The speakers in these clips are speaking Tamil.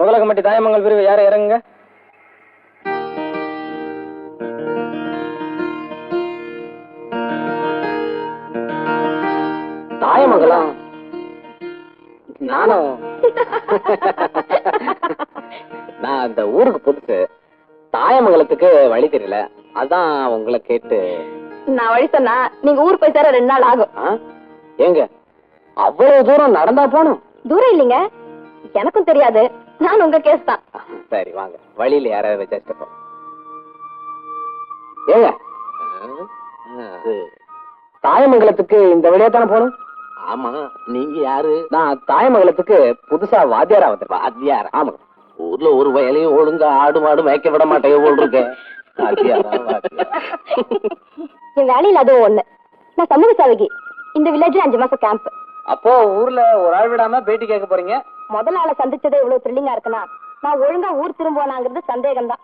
முதலகம்பட்டி தாயமங்கல் பிரிவு யாரை இறங்குங்க? தாயமங்கலம் நானும் நான் அந்த ஊருக்கு புதுசு. தாயமங்கலத்துக்கு வழி தெரியல. அதான் உங்களை கேட்டு. நான் வழி சொன்னா நீங்க ஊர் போய் சேர ரெண்டு நாள் ஆகும். ஆ? ஏங்க? அவ்வளவு தூரம் நடந்தா போகணும் தூரம் இல்லைங்க. எனக்கும் தெரியாது. நான் உங்க கேஸ் தான். சரி வாங்க. வழியில யாராவது வச்சு ஏங்க? தாயமங்கலத்துக்கு இந்த வழியா தானே போகணும்? ஆமா நீங்க யாரு? நான் தாயமங்கலத்துக்கு புதுசா வாத்தியாரா வந்திருப்பேன் வாத்தியார்? ஆமா. ஊர்ல ஒரு வயலையும் ஒழுங்கா ஆடு மாடு மேய்க்க விட மாட்டேங்க போல் இருக்கு. வாத்தியாரா, வாத்தியாரா. என் வேலையில அதுவும் ஒண்ணு. நான் சமூக சேவகி. இந்த வில்லேஜ்ல அஞ்சு மாசம் கேம்ப் அப்போ ஊர்ல ஒரு ஆள் விடாம பேட்டி கேட்க போறீங்க? முதல் நாளை சந்திச்சதே இவ்வளவு த்ரில்லிங்கா இருக்குன்னா நான் ஒழுங்கா ஊர் திரும்புவானாங்கிறது சந்தேகம் தான்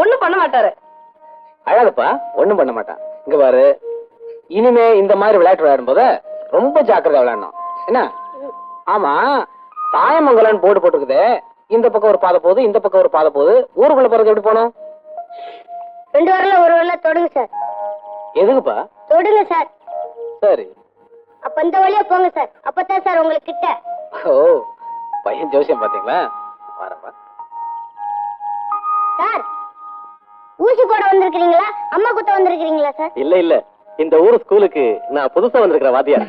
ஒண்ணும் பண்ண மாட்டாரு. அழகப்பா ஒண்ணும் பண்ண மாட்டான். இங்க பாரு இனிமே இந்த மாதிரி விளையாட்டு விளையாடும் போது ரொம்ப ஜாக்கிரதை விளையாடணும். என்ன? ஆமா தாயமங்கலன் போர்டு போட்டுருக்குதே இந்த பக்கம் ஒரு பாதை போகுது இந்த பக்கம் ஒரு பாதை போகுது. ஊருக்குள்ள போறது எப்படி போகணும்? ரெண்டு வரல ஒரு வரல தொடுங்க சார். எதுக்குப்பா? தொடுங்க சார். சரி. அப்ப இந்த வழியா போங்க சார். அப்பதான் சார் உங்களுக்கு கிட்ட ஓ பையன் ஜோசியம் பாத்தீங்களா வரப்பா சார் ஊசி போட வந்திருக்கீங்களா அம்மா குத்த வந்திருக்கீங்களா சார்? இல்ல இல்ல. இந்த ஊர் ஸ்கூலுக்கு நான் புதுசா வந்திருக்கிற வாத்தியார்.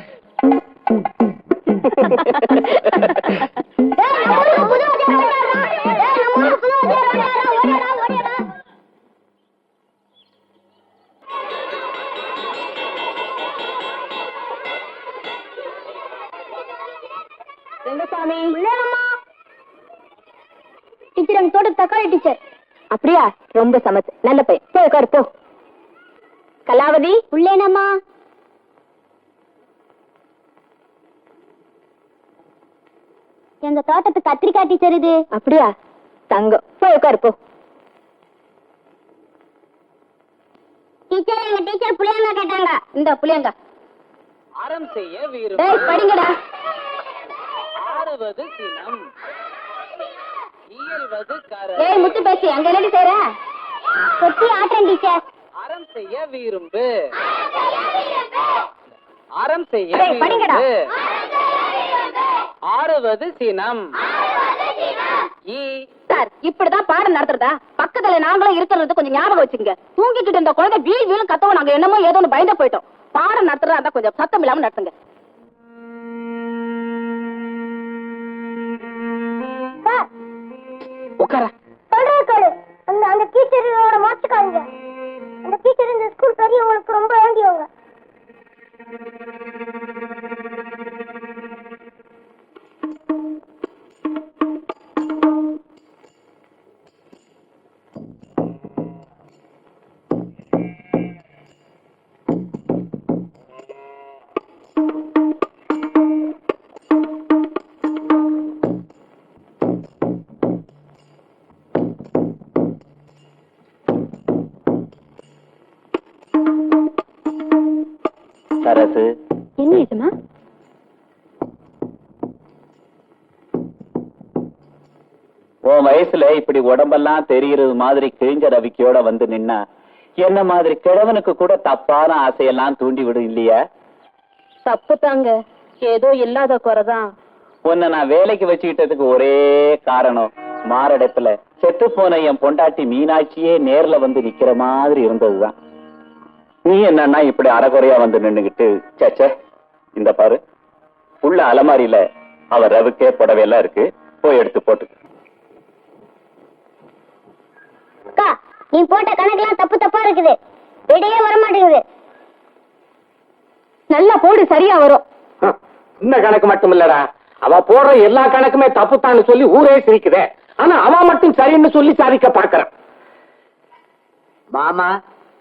ரெங்கசாமி டீச்சர் எங்க தோட்ட தக்காளி டீச்சர் அப்படியா? ரொம்ப சமத்து. நல்ல பையன். போய் உட்காரு போ. கலாவதி உள்ளேனம்மா எங்க தோட்டத்துக்கு கத்திரிக்காய் டீச்சர் இது. அப்படியா? தங்கம். போய் உட்காரு போ. டீச்சர் எங்க டீச்சர் புளியங்க கேட்டாங்க. இந்த புளியங்க. அறம் செய்ய டேய் படிங்கடா. ஆறுவது சினம். இயல்வது கர. ஏய் முத்து பேசி அங்க என்னடி செய்ற? கொட்டி ஆட்றேன் டீச்சர். அறம் செய்ய விரும்பு. அறம் செய்ய. விரும்பு. ஆறுவது சினம். சார் இப்படிதான் பாடம் நடத்துறதா? பக்கத்துல நாங்களும் இருக்கிறது கொஞ்சம் ஞாபகம் வச்சுங்க தூங்கிக்கிட்டு இருந்த குழந்தை வீல் வீலும் கத்தவும் நாங்க என்னமோ ஏதோ ஒண்ணு பயந்து போயிட்டோம். பாடம் நடத்துறதா இருந்தா கொஞ்சம் சத்தம் இல்லாம நடத்துங்க. உட்கார. சொல்றாரு அந்த அந்த டீச்சரோட மாத்துக்காங்க அந்த டீச்சர் இந்த ஸ்கூல் பெரியவங்களுக்கு ரொம்ப வேண்டியவங்க சரசு. என்ன ஏஜமா உன் வயசுல இப்படி உடம்பெல்லாம் தெரிகிறது மாதிரி கிழிஞ்ச ரவிக்கையோட வந்து நின்னா என்ன மாதிரி கிழவனுக்கு கூட தப்பான ஆசையெல்லாம் தூண்டி விடும் இல்லையா? தப்பு தாங்க. ஏதோ இல்லாத குறைதான். உன்னை நான் வேலைக்கு வச்சுக்கிட்டதுக்கு ஒரே காரணம் மாரடைப்புல. செத்து போன என் பொண்டாட்டி மீனாட்சியே நேர்ல வந்து நிக்கிற மாதிரி இருந்ததுதான். நீ என்னன்னா இப்படி அறகுறையா வந்து நின்னுகிட்டு சேச்சே இந்த பாரு. உள்ள அலமாரியில அவ ரவுக்கே புடவையெல்லாம் இருக்கு. போய் எடுத்து போட்டு நீ போட்ட கணக்கெல்லாம் தப்பு தப்பா இருக்குது. விடையே வர மாட்டேங்குது நல்லா போடு சரியா வரும். இந்த கணக்கு மட்டும் இல்லடா அவ போடுற எல்லா கணக்குமே தப்புத்தான்னு சொல்லி ஊரே சிரிக்குதே. ஆனா அவ மட்டும் சரின்னு சொல்லி சாதிக்க பாக்குறான். மாமா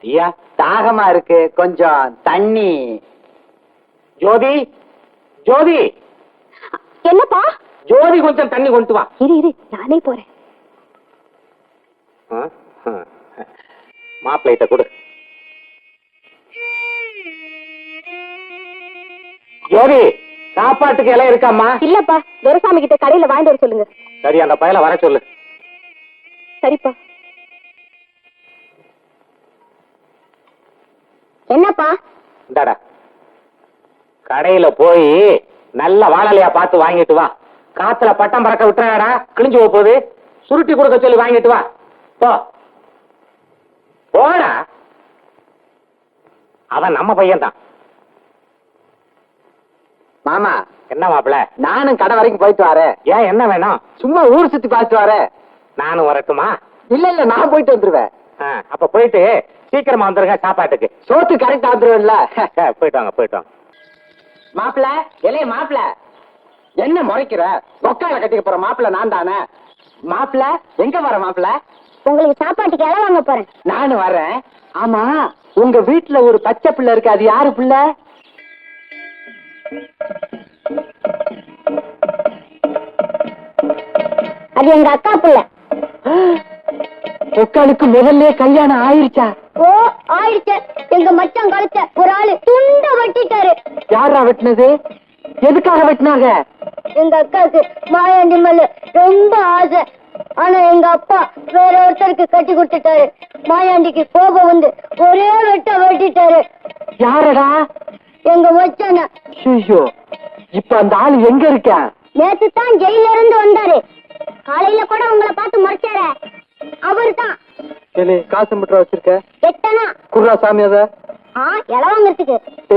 ஐயா தாகமா இருக்கு. கொஞ்சம் தண்ணி. ஜோதி ஜோதி. என்னப்பா? ஜோதி கொஞ்சம் தண்ணி கொண்டு வா. இரு இரு நானே போறேன். மாப்பிள்ளைகிட்ட கொடு. ஜோதி சாப்பாட்டுக்கு இலை இருக்காம்மா? இல்லப்பா துரசாமி கிட்ட கடையில வாங்கிட்டு வர சொல்லுங்க. சரி அந்த பயல வர சொல்லு. சரிப்பா. கடையில போய் நல்ல வாழலையா பார்த்து வாங்கிட்டு வா. காத்துல பட்டம் பறக்க விட்டுறாடா கிழிஞ்சு போக போகுது. சுருட்டி கொடுக்க சொல்லி வாங்கிட்டு வா. போ. போடா. அவன் நம்ம பையன் தான் மாமா. என்ன மாப்பிள? நானும் கடை வரைக்கும் போயிட்டு வரேன். ஏன் என்ன வேணும்? சும்மா ஊர் சுத்தி பார்த்துட்டு வரேன். நானும் வரட்டுமா? இல்ல இல்ல நான் போயிட்டு வந்துருவேன். அப்ப போயிட்டு சீக்கிரமா வந்துருங்க சாப்பாட்டுக்கு. சோத்து கரெக்டா வந்துருவேன்ல. போயிட்டு வாங்க போயிட்டு வாங்க. மாப்பிள இளைய மாப்பிள. என்ன முறைக்கிற? கொக்கால கட்டிக்க போற மாப்பிள நான் தானே. மாப்பிள எங்க வர மாப்பிள? உங்களுக்கு சாப்பாட்டுக்கு இலை வாங்க போறேன். நானும் வரேன். ஆமா உங்க வீட்டுல ஒரு பச்சை பிள்ளை இருக்கு. அது யாரு பிள்ளை? அது எங்க அக்கா புள்ள. கொக்காளுக்கு முதல்ல கல்யாணம் ஆயிருச்சா? ஓ ஆயிடுச்சு எங்க மச்சான் கழுத்த ஒரு ஆளு. யாரா வெட்டினது? எதுக்காக வெட்டினாங்க? எங்க அக்காவுக்கு மாயாண்டி மேல ரொம்ப ஆசை. ஆனா எங்க அப்பா வேற ஒருத்தருக்கு கட்டி கொடுத்துட்டாரு. மாயாண்டிக்கு கோபம் வந்து ஒரே வெட்ட வெட்டிட்டாரு. யாரடா? எங்க மச்சான. ஐயோ இப்ப அந்த ஆளு எங்க இருக்கான் நேத்து தான் ஜெயில இருந்து வந்தாரு. காலையில கூட உங்களை பார்த்து முறைச்சாரு. அவரு தான் காசு மட்டும் வச்சிருக்க? எட்டனா குர்ரா சாமி அத.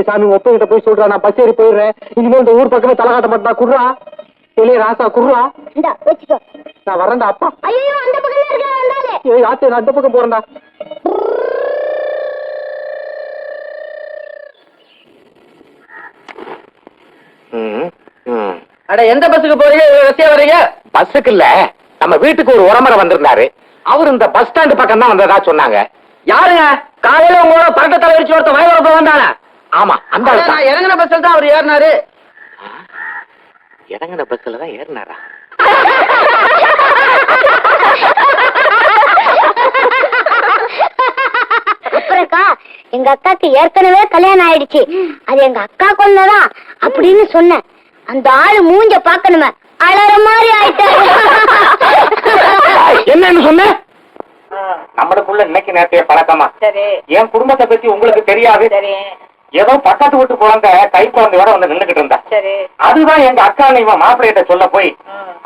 சாமி ஒப்ப கிட்ட போய் சொல்றா நான் பச்சேரி போயிடுறேன். இனிமே இந்த ஊர் பக்கமே தலை காட்ட மாட்டா ஏலே ராசா வச்சுக்கோ. நான் வரேன்டா அப்பா. ஐயோ அந்த பக்கம் வந்தாலே ஏய் ஆத்தே நான் அந்த பக்கம் போறேன்டா. அட எந்த பஸ்ஸுக்கு போறீங்க? ரசியா வரீங்க பஸ்ஸுக்கு இல்ல. நம்ம வீட்டுக்கு ஒரு உரமரை வந்திருந்தாரு. அவர் இந்த பஸ் ஸ்டாண்ட் பக்கம் தான் வந்ததா சொன்னாங்க. யாருங்க? காலையில உங்களோட பரட்ட தலைவரிச்சு ஒருத்த வயவரப்ப வந்தானே? ஆமா அந்த. இறங்கின பஸ்ல தான் அவர் ஏறினாரு. இறங்கின பஸ்ல தான் ஏறினாரா? எங்க அக்காக்கு ஏற்கனவே கல்யாணம் ஆயிடுச்சு. அது எங்க அக்கா கொண்டதான் அப்படின்னு சொன்னேன். அந்த ஆளு மூஞ்ச பாக்கணுமே அலற மாதிரி ஆயிட்டாரு. என்னன்னு சொன்ன? நம்மளுக்குள்ள இன்னைக்கு நேரத்தைய பழக்கமா? சரி. என் குடும்பத்தை பத்தி உங்களுக்கு தெரியாது. ஏதோ பக்கத்து வீட்டு குழந்தை கை குழந்தையோட வந்து நின்னுகிட்டு இருந்தா. சரி. அதுதான் எங்க அக்கா இவன் மாப்பிள்ளையிட்ட சொல்ல போய்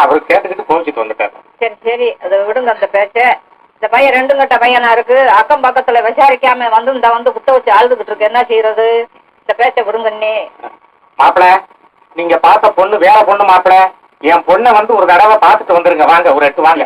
அவர் கேட்டுக்கிட்டு கோவிச்சிட்டு வந்துட்டாரு. சரி சரி. அதை விடுங்க அந்த பேச்ச. இந்த பையன் ரெண்டு கட்ட பையனா இருக்கு. அக்கம் பக்கத்துல விசாரிக்காம வந்து இந்த வந்து குத்த வச்சு அழுதுகிட்டு இருக்கு. என்ன செய்யறது? இந்த பேச்ச விடுங்க நீ மாப்பிள நீங்க பார்த்த பொண்ணு வேற பொண்ணு மாப்பிள. என் பொண்ணை வந்து ஒரு தடவை பார்த்துட்டு வந்துருங்க. வாங்க ஒரு எட்டு வாங்க.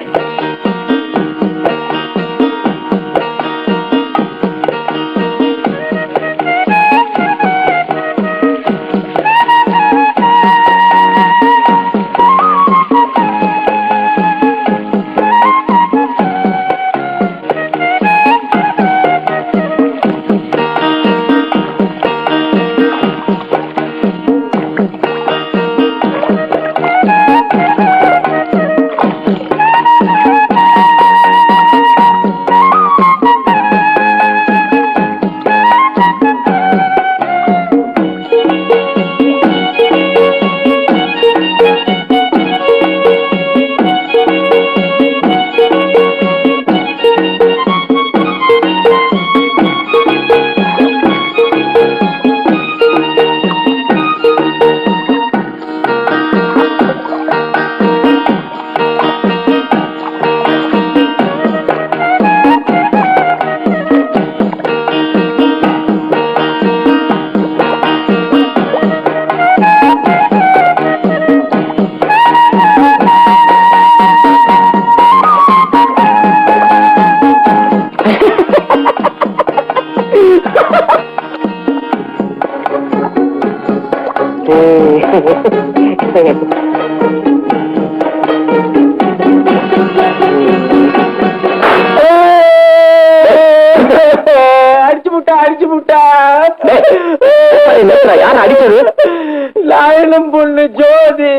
அடிச்சு முட்டா அடிச்சு முட்டா. யார் அடிச்சது? லாயனும் பொண்ணு ஜோதி.